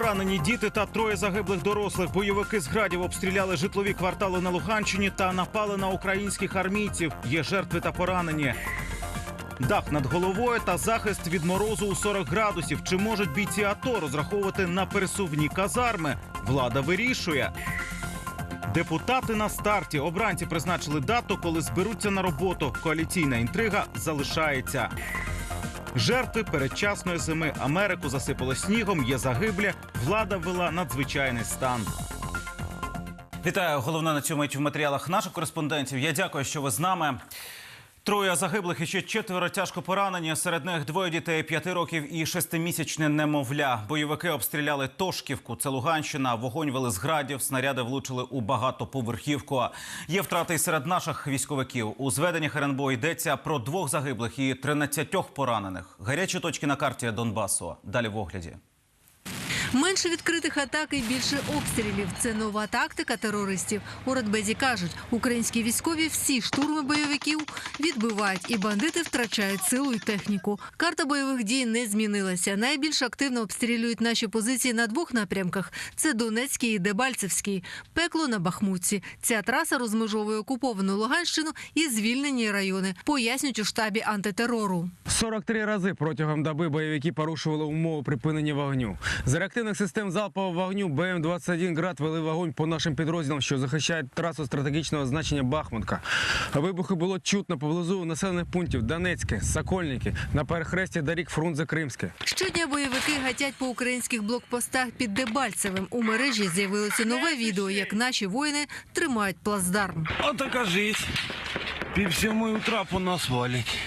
Поранені діти та троє загиблих дорослих. Бойовики з градів обстріляли житлові квартали на Луганщині та напали на українських армійців. Є жертви та поранені. Дах над головою та захист від морозу у 40 градусів. Чи можуть бійці АТО розраховувати на пересувні казарми? Влада вирішує. Депутати на старті. Обранці призначили дату, коли зберуться на роботу. Коаліційна інтрига залишається. Жертви передчасної зими Америку засипало снігом. Є загиблі. Влада ввела надзвичайний стан. Вітаю. Головне на цьому матеріалах наших кореспондентів. Я дякую, що ви з нами. Троє загиблих і ще четверо тяжко поранені. Серед них двоє дітей п'яти років і шестимісячне немовля. Бойовики обстріляли Тошківку. Це Луганщина. Вогонь вели з градів. Снаряди влучили у багатоповерхівку. Є втрати серед наших військовиків. У зведеннях РНБО йдеться про двох загиблих і 13 поранених. Гарячі точки на карті Донбасу. Далі в огляді. Менше відкритих атак і більше обстрілів. Це нова тактика терористів. У Радбезі кажуть, українські військові всі штурми бойовиків відбивають, і бандити втрачають силу і техніку. Карта бойових дій не змінилася. Найбільш активно обстрілюють наші позиції на двох напрямках: це Донецький і Дебальцевський. Пекло на Бахмутці. Ця траса розмежовує окуповану Луганщину і звільнені райони. Пояснюють у штабі антитерору. 43 рази протягом доби бойовики порушували умови припинення вогню. З реактивних систем залпового вогню БМ-21 «Град» вели вогонь по нашим підрозділам, що захищають трасу стратегічного значення Бахмутка. Вибухи було чутно поблизу населених пунктів Донецьке, Сокольники, на перехресті доріг Фрунзе-Кримське. Щодня бойовики гатять по українських блокпостах під Дебальцевим. У мережі з'явилося нове відео, як наші воїни тримають плацдарм. А така. Пів сьомої утра по нас валять.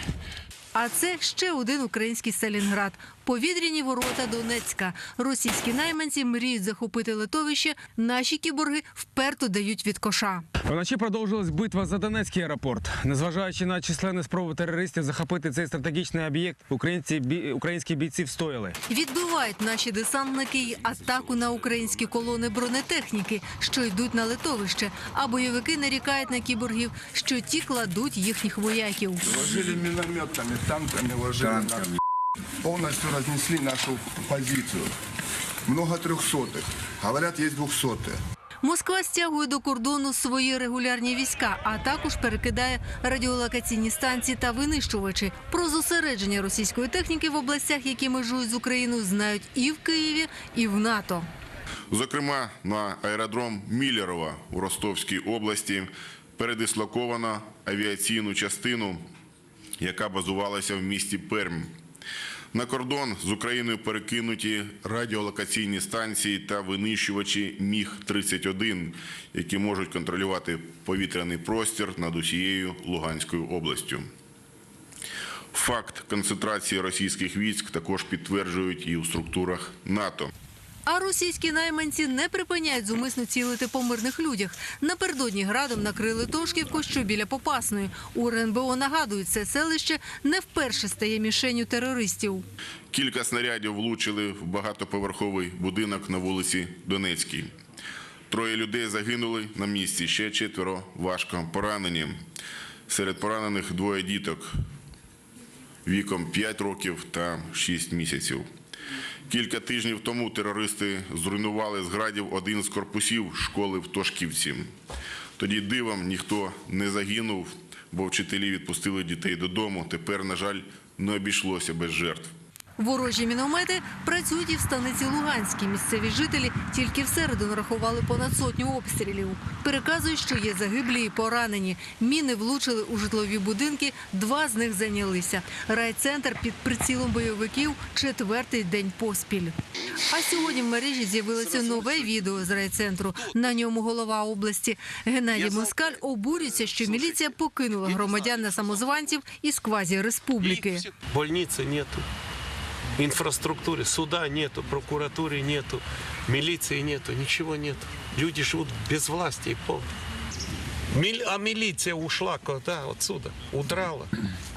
А це ще один український Сталінград. Повітряні ворота Донецька. Російські найманці мріють захопити литовище. Наші кіборги вперто дають від коша. Вночі продовжилась битва за Донецький аеропорт. Незважаючи на численні спроби терористів захопити цей стратегічний об'єкт, українці бі... українські бійці встояли. Відбивають наші десантники й атаку на українські колони бронетехніки, що йдуть на литовище. А бойовики нарікають на кіборгів, що ті кладуть їхніх вояків. Ложили минометами, танками ложили. Полностью разнесли нашу позицию. Много трехсотых. Говорят, есть двухсотые. Москва стягує до кордону свої регулярні війська, а також перекидає радіолокаційні станції та винищувачі. Про зосередження російської техніки в областях, які межують з Україною, знають і в Києві, і в НАТО. Зокрема, на аеродром Міллерова у Ростовській області передислоковано авіаційну частину, яка базувалася в місті Пермь. На кордон з Україною перекинуті радіолокаційні станції та винищувачі Міг-31, які можуть контролювати повітряний простір над усією Луганською областю. Факт концентрації російських військ також підтверджують і у структурах НАТО. А російські найманці не припиняють зумисно цілити по мирних людях. Напередодні градом накрили Тошківку, що біля Попасної. У РНБО нагадують, це селище не вперше стає мішенью терористів. Кілька снарядів влучили в багатоповерховий будинок на вулиці Донецькій. Троє людей загинули на місці, ще четверо важко поранені. Серед поранених двоє діток віком 5 років та 6 місяців. Кілька тижнів тому терористи зруйнували з градів один з корпусів школи в Тошківці. Тоді дивом ніхто не загинув, бо вчителі відпустили дітей додому. Тепер, на жаль, не обійшлося без жертв. Ворожі міномети працюють і в станиці Луганській. Місцеві жителі тільки в середу нарахували понад сотню обстрілів. Переказують, що є загиблі і поранені. Міни влучили у житлові будинки, два з них зайнялися. Райцентр під прицілом бойовиків четвертий день поспіль. А сьогодні в мережі з'явилося нове відео з райцентру. На ньому голова області Геннадій Москаль обурюється, що міліція покинула громадян на самозванців із квазі-республіки. Больницы нету, инфраструктуры, суда нету, прокуратуры нету, милиции нету, ничего нету. Люди живут без власти и полной. Миль- А милиция ушла куда отсюда? Удрала.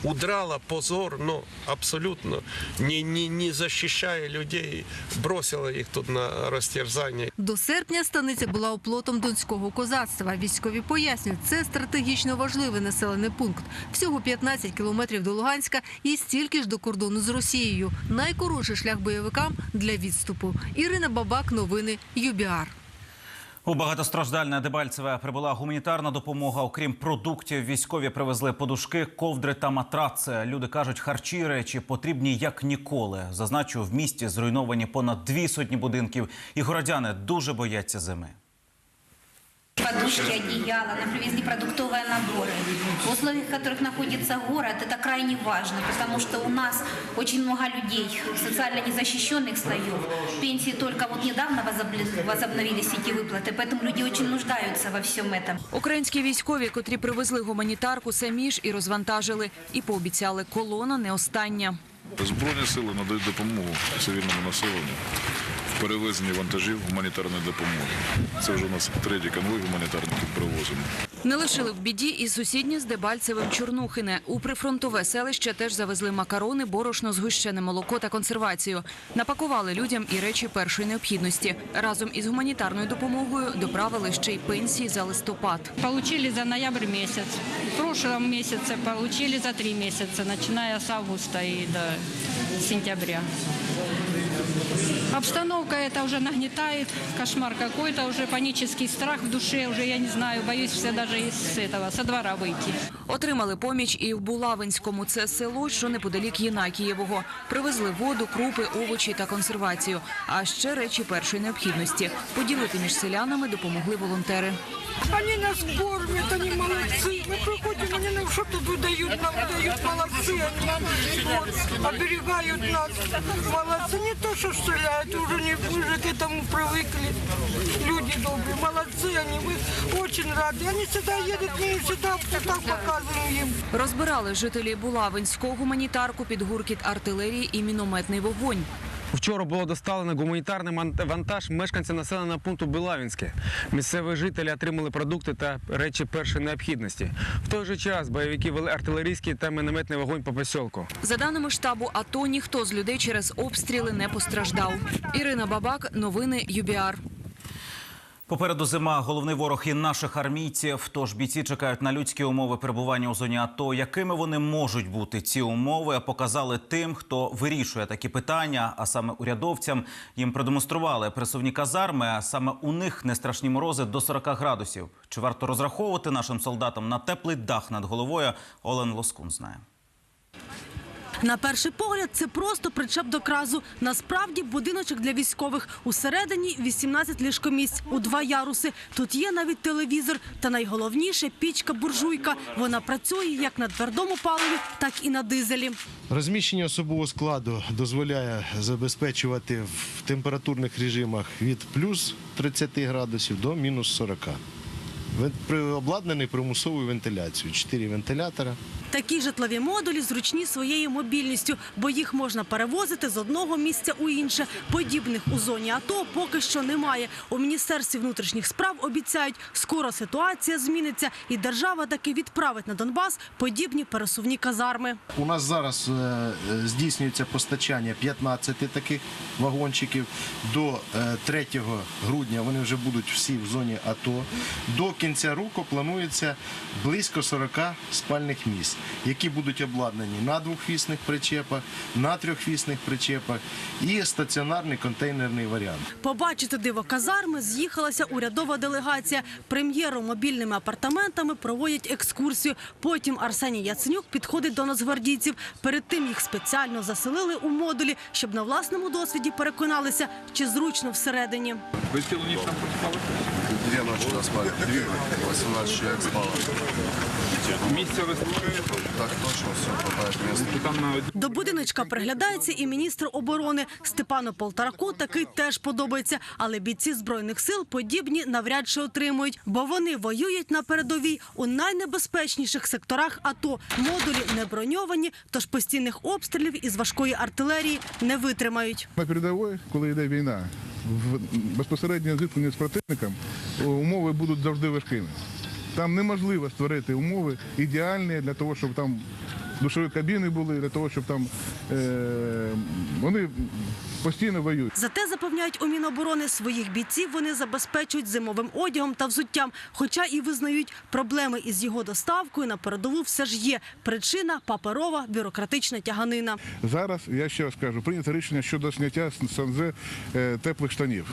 удрала, позор, но абсолютно не, не, не защищая людей, бросила их тут на растерзание. До серпня станиця була оплотом донського козацтва. Військові пояснюють, це стратегічно важливий населений пункт. Всього 15 кілометрів до Луганська і стільки ж до кордону з Росією. Найкоротший шлях бойовикам для відступу. Ірина Бабак, новини ЮБІАР. У багатостраждальне Дебальцеве прибула гуманітарна допомога. Окрім продуктів, військові привезли подушки, ковдри та матраци. Люди кажуть, харчі речі потрібні як ніколи. Зазначу, в місті зруйновані понад дві сотні будинків, і городяни дуже бояться зими. Подушки, одеяла, нам привезли продуктовые наборы. В условиях, в которых находится город, это крайне важно, потому что у нас очень много людей, социально незащищенных слоев. Пенсии только вот недавно возобли- возобновились эти выплаты, поэтому люди очень нуждаются во всем этом. Українські військові, котрі привезли гуманітарку, самі ж і розвантажили. І пообіцяли, колона не остання. Збройні сили надають допомогу цивільному населенню в перевезенні вантажів гуманітарної допомоги. Це вже у нас третій конвой гуманітарників привозимо. Не лишили в біді і сусідні з Дебальцевим Чорнухине. У прифронтове селище теж завезли макарони, борошно, згущене молоко та консервацію. Напакували людям і речі першої необхідності. Разом із гуманітарною допомогою доправили ще й пенсії за листопад. Получили за ноябрь месяц. В прошлом месяце получили за три месяца, начиная с августа и до сентября. Обстановка это уже нагнетает, кошмар какой-то, уже панический страх в душе, уже я не знаю, боюсь все даже из этого, со двора выйти. Отримали поміч і в Булавинському. Це село, що неподалік Єнакієвого. Привезли воду, крупи, овочі та консервацію. А ще речі першої необхідності. Поділити між селянами допомогли волонтери. Они нас кормят, они молодцы. Мы приходим, они нам что-то выдают, нам дают молодцы. Они нам вот, оберегают нас. Молодцы, не то, что стреляют, уже не уже к этому привыкли. Люди добрые, молодцы они, мы очень рады. Они всегда едут, мы всегда так показываем им. Розбирали жителі Булавинського гуманітарку під гуркіт артилерії і мінометний вогонь. Вчора було доставлено гуманітарний вантаж мешканця населеного пункту Белавінське. Місцеві жителі отримали продукти та речі першої необхідності. В той же час бойовики вели артилерійський та мінометний вогонь по посілку. За даними штабу АТО, ніхто з людей через обстріли не постраждав. Ірина Бабак, новини ЮБІАР. Попереду зима головний ворог і наших армійців. Тож бійці чекають на людські умови перебування у зоні АТО. Якими вони можуть бути ці умови? Показали тим, хто вирішує такі питання, а саме урядовцям. Їм продемонстрували присувні казарми. А саме у них не страшні морози до 40 градусів. Чи варто розраховувати нашим солдатам на теплий дах над головою? Олен Лоскун знає. На перший погляд, це просто причеп до кразу. Насправді будиночок для військових. Усередині 18 ліжкомісць у два яруси. Тут є навіть телевізор. Та найголовніше пічка буржуйка. Вона працює як на твердому паливі, так і на дизелі. Розміщення особового складу дозволяє забезпечувати в температурних режимах від плюс 30 градусів до мінус 40. Вен- при- Обладнаний примусовою вентиляцією. Чотири вентилятора. Такі житлові модулі зручні своєю мобільністю, бо їх можна перевозити з одного місця у інше. Подібних у зоні АТО поки що немає. У міністерстві внутрішніх справ обіцяють, скоро ситуація зміниться, і держава таки відправить на Донбас подібні пересувні казарми. У нас зараз е, е, здійснюється постачання 15 таких вагончиків. До е, 3 грудня вони вже будуть всі в зоні АТО. До кінця року планується близько 40 спальних місць, які будуть обладнані на двохвісних причепах, на трьохвісних причепах і стаціонарний контейнерний варіант. Побачити диво казарми з'їхалася урядова делегація. Прем'єру мобільними апартаментами проводять екскурсію. Потім Арсеній Яценюк підходить до нацгвардійців. Перед тим їх спеціально заселили у модулі, щоб на власному досвіді переконалися, чи зручно всередині. Две ночи доспали, две, 18 человек спало. Місця вистачає. До будиночка приглядається і міністр оборони Степану Полтораку. Такий теж подобається, але бійці збройних сил подібні навряд чи отримують, бо вони воюють на передовій у найнебезпечніших секторах. АТО модулі не броньовані, тож постійних обстрілів із важкої артилерії не витримають. На передовій, коли йде війна, в безпосередньо зіткнення з противником, умови будуть завжди важкими. Там неможливо створити умови ідеальні для того, щоб там душові кабіни були для того, щоб там е, вони постійно воюють. Зате запевняють у Міноборони своїх бійців вони забезпечують зимовим одягом та взуттям. Хоча і визнають, проблеми із його доставкою на передову все ж є. Причина паперова бюрократична тяганина. Зараз я ще раз кажу, прийнято рішення щодо зняття СНЗ е, теплих штанів.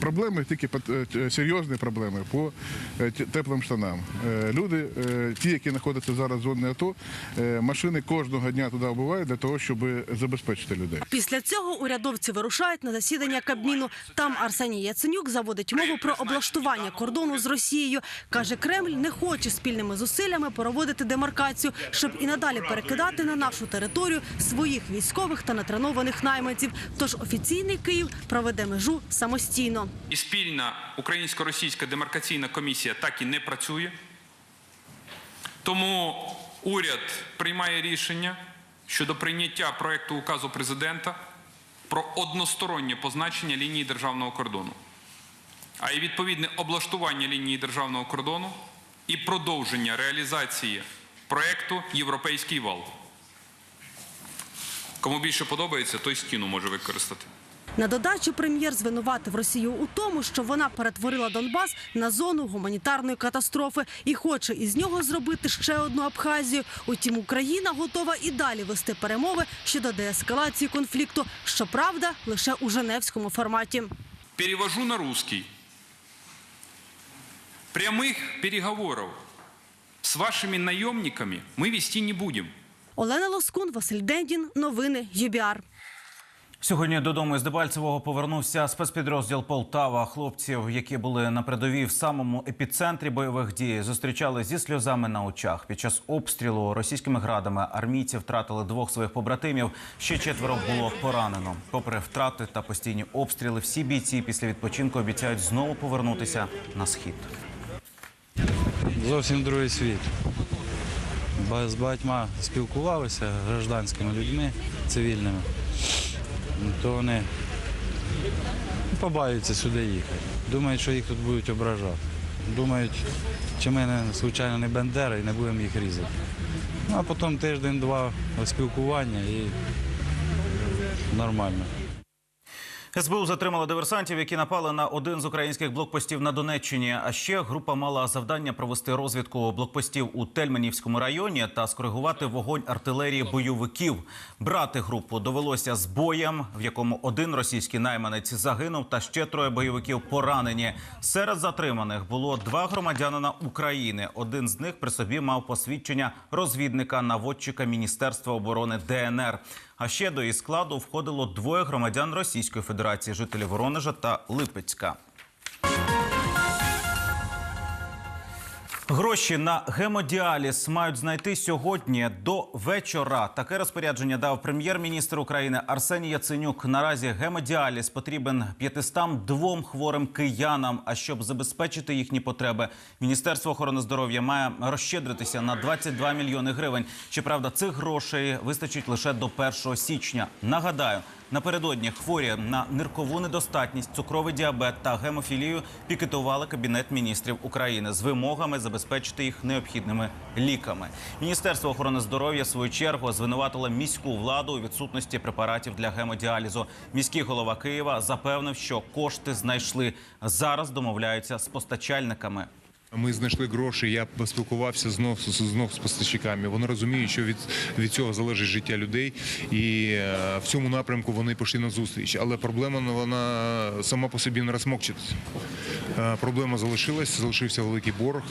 Проблеми тільки пот- е, серйозні проблеми по е, теплим штанам. Е, Люди, е, ті, які знаходяться зараз в зоні АТО, е, машини кожного дня туди вбувають для того, щоб забезпечити людей. Після цього урядовці вирушають на засідання Кабміну. Там Арсеній Яценюк заводить мову про облаштування кордону з Росією. Каже, Кремль не хоче спільними зусиллями проводити демаркацію, щоб і надалі перекидати на нашу територію своїх військових та натренованих найманців. Тож офіційний Київ проведе межу самостійно. І спільна українсько-російська демаркаційна комісія так і не працює. Тому уряд приймає рішення щодо прийняття проекту указу президента про одностороннє позначення лінії державного кордону, а й відповідне облаштування лінії державного кордону і продовження реалізації проекту Європейський вал. Кому більше подобається, той стіну може використати. На додачу прем'єр звинуватив Росію у тому, що вона перетворила Донбас на зону гуманітарної катастрофи і хоче із нього зробити ще одну Абхазію. Утім, Україна готова і далі вести перемови щодо деескалації конфлікту. Щоправда, лише у Женевському форматі. Перевожу на русский. Прямых переговоров с вашими наемниками мы вести не будем. Олена Лоскун, Василь Дендін. Новини ЮБІАР. Сьогодні додому із Дебальцевого повернувся спецпідрозділ Полтава. Хлопців, які були на передовій в самому епіцентрі бойових дій, зустрічали зі сльозами на очах. Під час обстрілу російськими градами армійці втратили двох своїх побратимів. Ще четверо було поранено. Попри втрати та постійні обстріли, всі бійці після відпочинку обіцяють знову повернутися на схід. Зовсім другий світ. З багатьма спілкувалися гражданськими людьми, цивільними, то вони побаються сюди їхати. Думають, що їх тут будуть ображати. Думають, чи ми не, звичайно не бендери і не будемо їх різати. Ну, а потім тиждень-два спілкування і нормально. СБУ затримала диверсантів, які напали на один з українських блокпостів на Донеччині. А ще група мала завдання провести розвідку блокпостів у Тельменівському районі та скоригувати вогонь артилерії бойовиків. Брати групу довелося з боєм, в якому один російський найманець загинув, та ще троє бойовиків поранені. Серед затриманих було два громадянина України. Один з них при собі мав посвідчення розвідника наводчика Міністерства оборони ДНР. А ще до її складу входило двоє громадян Російської Федерації, жителі Воронежа та Липецька. Гроші на гемодіаліз мають знайти сьогодні до вечора. Таке розпорядження дав прем'єр-міністр України Арсеній Яценюк. Наразі гемодіаліз потрібен 502 хворим киянам. А щоб забезпечити їхні потреби, міністерство охорони здоров'я має розщедритися на 22 мільйони гривень. Щоправда, цих грошей вистачить лише до 1 січня. Нагадаю. Напередодні хворі на ниркову недостатність, цукровий діабет та гемофілію пікетували кабінет міністрів України з вимогами забезпечити їх необхідними ліками. Міністерство охорони здоров'я в свою чергу звинуватило міську владу у відсутності препаратів для гемодіалізу. Міський голова Києва запевнив, що кошти знайшли. Зараз домовляються з постачальниками. Ми знайшли гроші. Я поспілкувався знов знов з поставщиками. Вони розуміють, що від, від цього залежить життя людей, і е, в цьому напрямку вони пішли на зустріч. Але проблема ну, вона сама по собі не розмокчиться. Е, Проблема залишилась, залишився великий борг.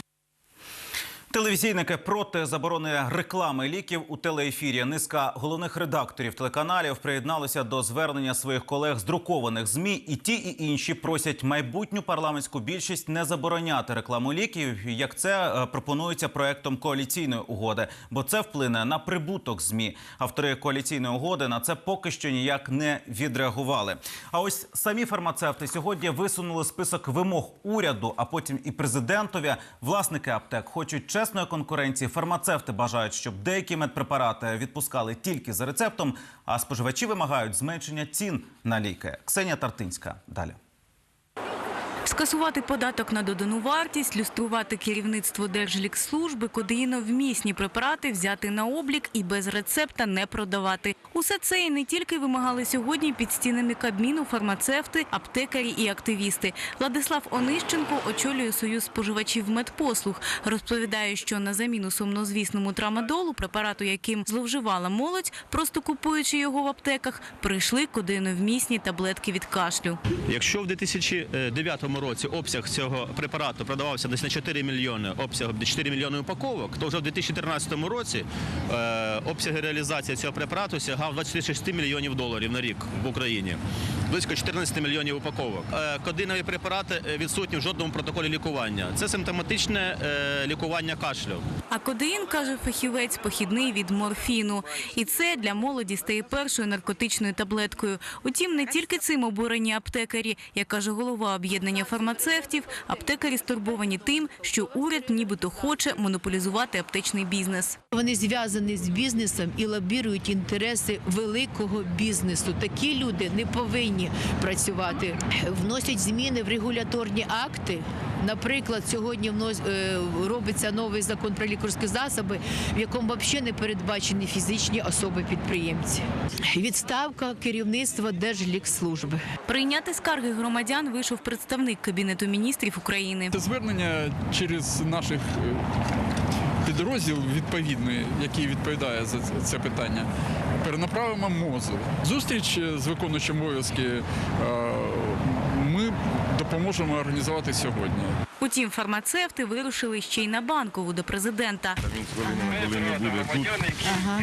Телевізійники проти заборони реклами ліків у телеефірі. Низка головних редакторів телеканалів приєдналися до звернення своїх колег з друкованих змі. І ті, і інші просять майбутню парламентську більшість не забороняти рекламу ліків, як це е, пропонується проектом коаліційної угоди, бо це вплине на прибуток змі. Автори коаліційної угоди на це поки що ніяк не відреагували. А ось самі фармацевти сьогодні висунули список вимог уряду, а потім і президентові. Власники аптек хочуть чесної конкуренції. Фармацевти бажають, щоб деякі медпрепарати відпускали тільки за рецептом, а споживачі вимагають зменшення цін на ліки. Ксенія Тартинська далі. Скасувати податок на додану вартість, люструвати керівництво Держлікслужби, кодеїновмісні препарати взяти на облік і без рецепта не продавати. Усе це і не тільки вимагали сьогодні під стінами Кабміну фармацевти, аптекарі і активісти. Владислав Онищенко очолює Союз споживачів медпослуг. Розповідає, що на заміну сумнозвісному трамадолу, препарату, яким зловживала молодь, просто купуючи його в аптеках, прийшли кодеїновмісні таблетки від кашлю. Якщо в 2009 році обсяг цього препарату продавався десь на 4 мільйони, обсяг 4 мільйони упаковок, то вже в 2014 році е, обсяги реалізації цього препарату сягав 26 мільйонів доларів на рік в Україні. Близько 14 мільйонів упаковок. Е, кодинові препарати е, відсутні в жодному протоколі лікування. Це симптоматичне лікування кашлю. А кодеїн, каже фахівець, похідний від морфіну. І це для молоді стає першою наркотичною таблеткою. Утім, не тільки цим обурені аптекарі. Як каже голова об'єднання фармацевтів, аптекарі стурбовані тим, що уряд нібито хоче монополізувати аптечний бізнес. Вони зв'язані з бізнесом і лобірують інтереси великого бізнесу. Такі люди не повинні працювати. Вносять зміни в регуляторні акти. Наприклад, сьогодні внос- е, робиться новий закон про лікарські засоби, в якому взагалі не передбачені фізичні особи-підприємці. Відставка керівництва Держлікслужби. Прийняти скарги громадян вийшов представник Кабінету міністрів України. Це звернення через наших е, підрозділ відповідний, який відповідає за це- питання, перенаправимо мозу. Зустріч е, з виконуючим обов'язки е, допоможемо організувати сьогодні. Утім, фармацевти вирушили ще й на банкову до президента. Він хвилинами, коли не буде тут,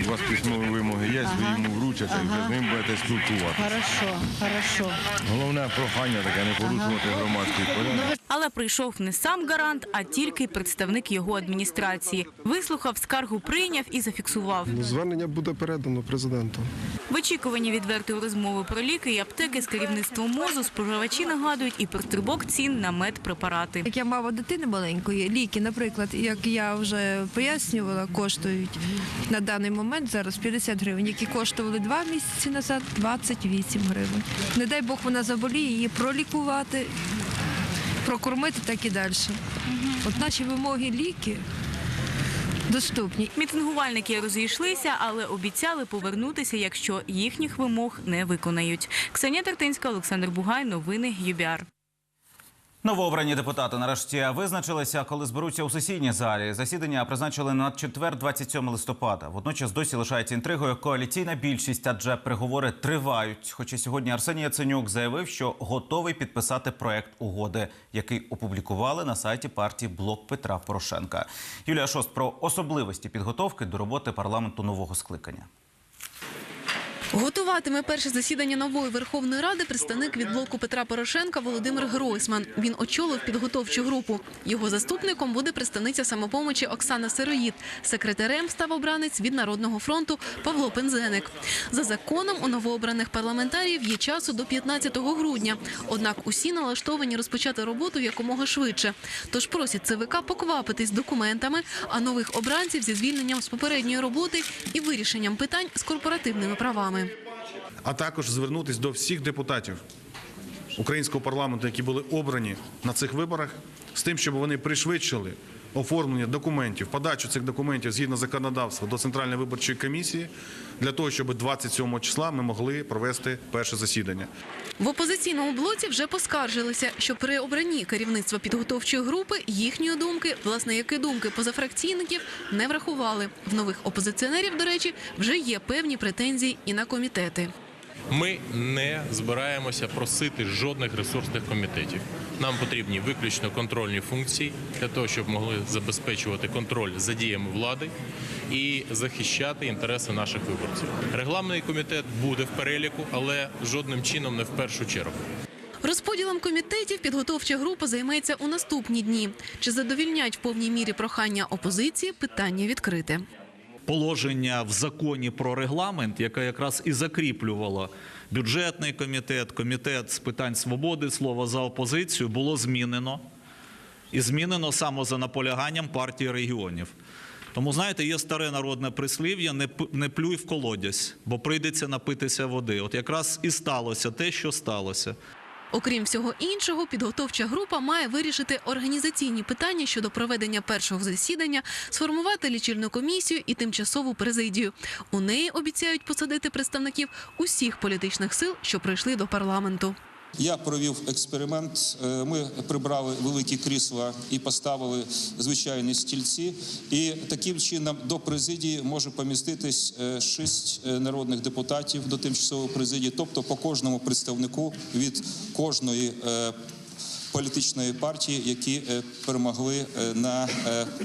у вас письмові вимоги є, ви йому вручите і вже з ним будете спілкуватися. Хорошо, хорошо. Головне прохання таке не порушувати громадський порядок. Але прийшов не сам гарант, а тільки представник його адміністрації. Вислухав скаргу, прийняв і зафіксував. Звернення буде передано президенту. В очікуванні відвертої розмови про ліки і аптеки з керівництвом мозу споживачі нагадують і про стрибок цін на медпрепарати. Мама дитини маленької, ліки, наприклад, як я вже пояснювала, коштують на даний момент зараз 50 гривень, які коштували два місяці назад 28 гривень. Не дай Бог вона заболіє, її пролікувати, прокормити так і далі. От наші вимоги ліки доступні. Мітингувальники розійшлися, але обіцяли повернутися, якщо їхніх вимог не виконають. Ксенія Тертинська, Олександр Бугай, новини ЮБІАР. Новообрані депутати нарешті визначилися, коли зберуться у сесійній залі. Засідання призначили на четвер, 27 листопада. Водночас досі лишається інтригою коаліційна більшість, адже переговори тривають. Хоча сьогодні Арсеній Яценюк заявив, що готовий підписати проект угоди, який опублікували на сайті партії Блок Петра Порошенка. Юлія Шост про особливості підготовки до роботи парламенту нового скликання. Готуватиме перше засідання нової Верховної Ради представник від блоку Петра Порошенка Володимир Гройсман. Він очолив підготовчу групу. Його заступником буде представниця самопомочі Оксана Сироїд. Секретарем став обранець від Народного фронту Павло Пензеник. За законом у новообраних парламентарів є часу до 15 грудня. Однак усі налаштовані розпочати роботу якомога швидше. Тож просять ЦВК поквапитись документами, а нових обранців зі звільненням з попередньої роботи і вирішенням питань з корпоративними правами. А також звернутися до всіх депутатів українського парламенту, які були обрані на цих виборах, з тим, щоб вони пришвидшили оформлення документів, подачу цих документів згідно законодавства до Центральної виборчої комісії, для того, щоб 27 числа ми могли провести перше засідання. В опозиційному блоці вже поскаржилися, що при обранні керівництва підготовчої групи їхньої думки, власне, як і думки позафракційників, не врахували. В нових опозиціонерів, до речі, вже є певні претензії і на комітети. Ми не збираємося просити жодних ресурсних комітетів. Нам потрібні виключно контрольні функції для того, щоб могли забезпечувати контроль за діями влади і захищати інтереси наших виборців. Регламентний комітет буде в переліку, але жодним чином не в першу чергу. Розподілом комітетів підготовча група займеться у наступні дні. Чи задовільнять в повній мірі прохання опозиції? Питання відкрите. Положення в законі про регламент, яке якраз і закріплювало бюджетний комітет, комітет з питань свободи слова за опозицію, було змінено. І змінено саме за наполяганням партії регіонів. Тому, знаєте, є старе народне прислів'я не плюй в колодязь, бо прийдеться напитися води. От якраз і сталося те, що сталося. Окрім всього іншого, підготовча група має вирішити організаційні питання щодо проведення першого засідання, сформувати лічильну комісію і тимчасову президію. У неї обіцяють посадити представників усіх політичних сил, що прийшли до парламенту. Я провів експеримент. Е, Ми прибрали великі крісла і поставили звичайні стільці. І таким чином до президії може поміститись е, шість е, народних депутатів до тимчасової президії, тобто по кожному представнику від кожної політичної партії, які перемогли на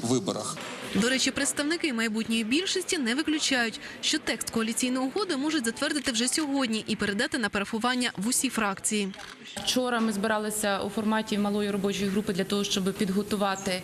виборах. До речі, представники майбутньої більшості не виключають, що текст коаліційної угоди можуть затвердити вже сьогодні і передати на парафування в усі фракції. Вчора ми збиралися у форматі малої робочої групи для того, щоб підготувати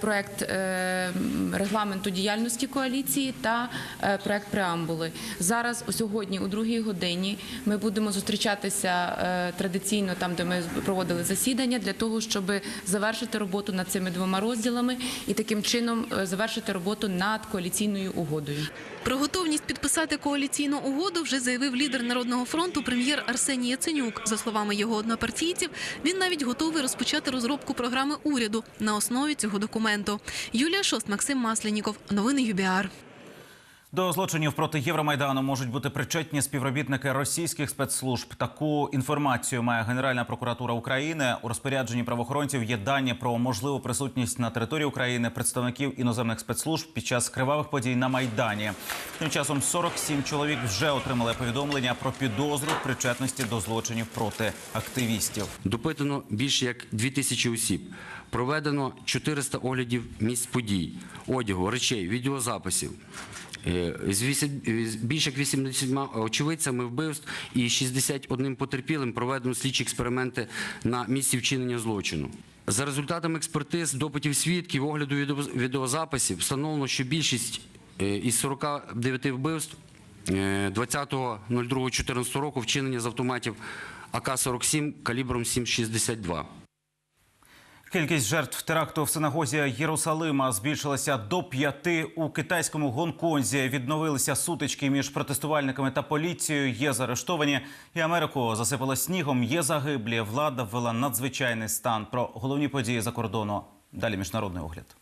проект е, регламенту діяльності коаліції та е, проект преамбули. Зараз, сьогодні, у другій годині, ми будемо зустрічатися е, традиційно там, де ми проводили засідання, для того, щоб завершити роботу над цими двома розділами і таким чином е, завершити роботу над коаліційною угодою. Про готовність підписати коаліційну угоду вже заявив лідер Народного фронту прем'єр Арсеній Яценюк. За словами його однопартійців, він навіть готовий розпочати розробку програми уряду на основі цього документу. Юлія Шост, Максим Масляніков. Новини ЮБІАР. До злочинів проти Євромайдану можуть бути причетні співробітники російських спецслужб. Таку інформацію має Генеральна прокуратура України. У розпорядженні правоохоронців є дані про можливу присутність на території України представників іноземних спецслужб під час кривавих подій на майдані. Тим часом 47 чоловік вже отримали повідомлення про підозру причетності до злочинів проти активістів. Допитано більше як 2000 осіб. Проведено 400 оглядів місць подій, одягу, речей, відеозаписів. Е, З е, більше як 80 очевидцями вбивств і 61 потерпілим проведено слідчі експерименти на місці вчинення злочину. За результатами експертиз, допитів свідків, огляду відео- відеозаписів встановлено, що більшість е, із 49 вбивств е, 20.02.14 року вчинені з автоматів АК-47 калібром 7,62. Кількість жертв теракту в синагозі Єрусалима збільшилася до п'яти. У китайському Гонконзі відновилися сутички між протестувальниками та поліцією. Є заарештовані. І Америку засипало снігом. Є загиблі. Влада ввела надзвичайний стан. Про головні події за кордону. Далі міжнародний огляд.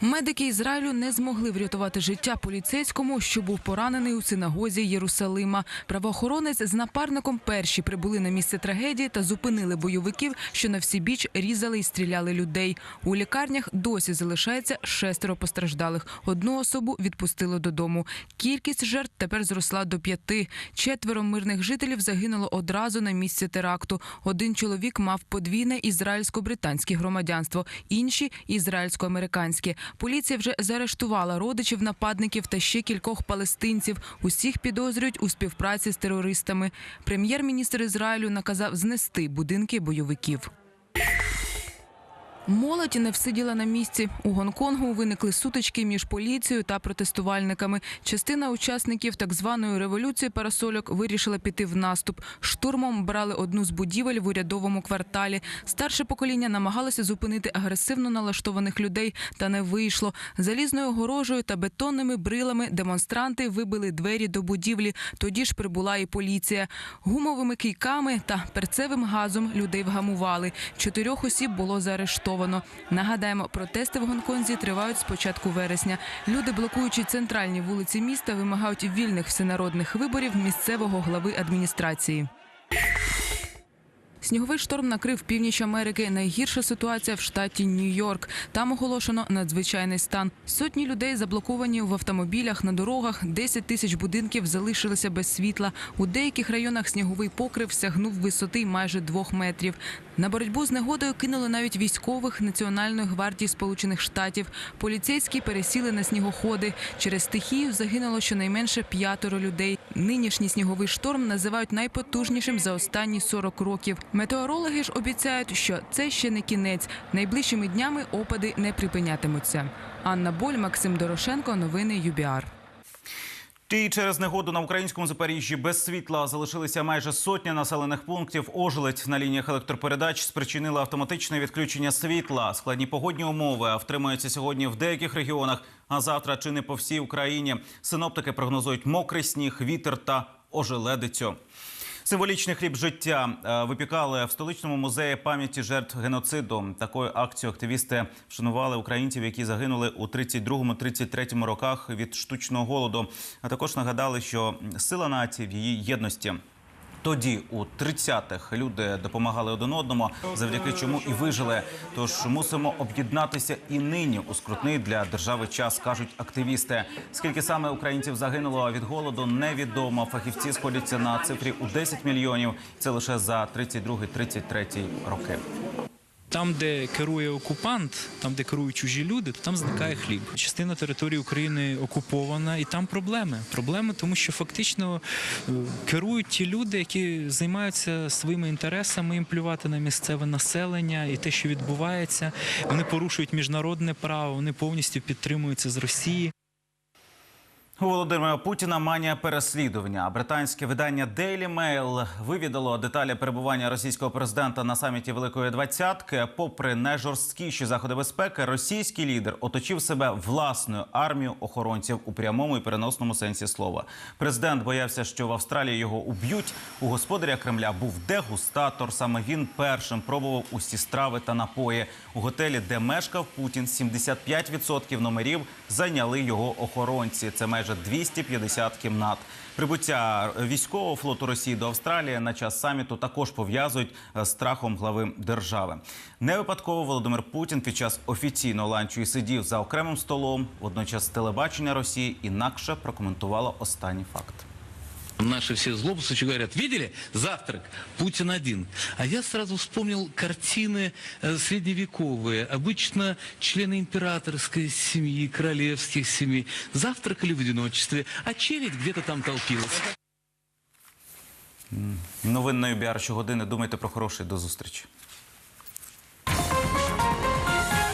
Медики Ізраїлю не змогли врятувати життя поліцейському, що був поранений у синагозі Єрусалима. Правоохоронець з напарником перші прибули на місце трагедії та зупинили бойовиків, що на всі біч різали і стріляли людей. У лікарнях досі залишається шестеро постраждалих. Одну особу відпустили додому. Кількість жертв тепер зросла до п'яти. Четверо мирних жителів загинуло одразу на місці теракту. Один чоловік мав подвійне ізраїльсько-британське громадянство, інші ізраїльсько-американське. Поліція вже заарештувала родичів нападників та ще кількох палестинців. Усіх підозрюють у співпраці з терористами. Прем'єр-міністр Ізраїлю наказав знести будинки бойовиків. Молодь не всиділа на місці. У Гонконгу виникли сутички між поліцією та протестувальниками. Частина учасників так званої революції парасольок вирішила піти в наступ. Штурмом брали одну з будівель в урядовому кварталі. Старше покоління намагалося зупинити агресивно налаштованих людей, та не вийшло. Залізною огорожею та бетонними брилами демонстранти вибили двері до будівлі. Тоді ж прибула і поліція. Гумовими кійками та перцевим газом людей вгамували. Чотирьох осіб було заарештовано. Нагадаємо, протести в Гонконзі тривають з початку вересня. Люди, блокуючи центральні вулиці міста, вимагають вільних всенародних виборів місцевого глави адміністрації. Сніговий шторм накрив північ Америки. Найгірша ситуація в штаті Нью-Йорк. Там оголошено надзвичайний стан. Сотні людей заблоковані в автомобілях на дорогах. 10 тисяч будинків залишилися без світла. У деяких районах сніговий покрив сягнув висоти майже двох метрів. На боротьбу з негодою кинули навіть військових Національної гвардії Сполучених Штатів. Поліцейські пересіли на снігоходи. Через стихію загинуло щонайменше п'ятеро людей. Нинішній сніговий шторм називають найпотужнішим за останні 40 років. Метеорологи ж обіцяють, що це ще не кінець. Найближчими днями опади не припинятимуться. Анна Боль, Максим Дорошенко. Новини ЮБІАР. І через негоду на українському Запоріжжі без світла залишилися майже сотня населених пунктів. Ожеледь на лініях електропередач спричинила автоматичне відключення світла. Складні погодні умови втримуються сьогодні в деяких регіонах, а завтра чи не по всій Україні. Синоптики прогнозують мокрий сніг, вітер та ожеледицю. Символічний хліб життя е, випікали в столичному музеї пам'яті жертв геноциду. Такою акцією активісти вшанували українців, які загинули у 32-33 роках від штучного голоду. А також нагадали, що сила нації в її єдності. Тоді, у 30-х, люди допомагали один одному, завдяки чому і вижили. Тож мусимо об'єднатися і нині у скрутний для держави час, кажуть активісти. Скільки саме українців загинуло від голоду, невідомо. Фахівці сходяться на цифрі у 10 мільйонів. Це лише за 32-33 роки. Там, де керує окупант, там, де керують чужі люди, то там зникає хліб. Частина території України окупована, і там проблеми. Проблеми, тому що фактично е, керують ті люди, які займаються своїми інтересами, їм плювати на місцеве населення і те, що відбувається. Вони порушують міжнародне право, вони повністю підтримуються з Росії. У Володимира Путіна манія переслідування. Британське видання Daily Mail вивідало деталі перебування російського президента на саміті Великої Двадцятки. Попри найжорсткіші заходи безпеки, російський лідер оточив себе власною армією охоронців у прямому і переносному сенсі слова. Президент боявся, що в Австралії його уб'ють. У господаря Кремля був дегустатор. Саме він першим пробував усі страви та напої. У готелі, де мешкав Путін, 75% номерів зайняли його охоронці. Це майже 250 кімнат. Прибуття військового флоту Росії до Австралії на час саміту також пов'язують з страхом глави держави. Не випадково Володимир Путін під час офіційного ланчу і сидів за окремим столом. Водночас телебачення Росії інакше прокоментувало останній факт. Наши все злобствующие говорят, видели, завтрак, Путин один. А я сразу вспомнил картины э, средневековые. Обычно члены императорской семьи, королевских семей завтракали в одиночестве, а челядь где-то там толпилась. Новинної біар щогодини. Думайте про хороше. До зустрічі.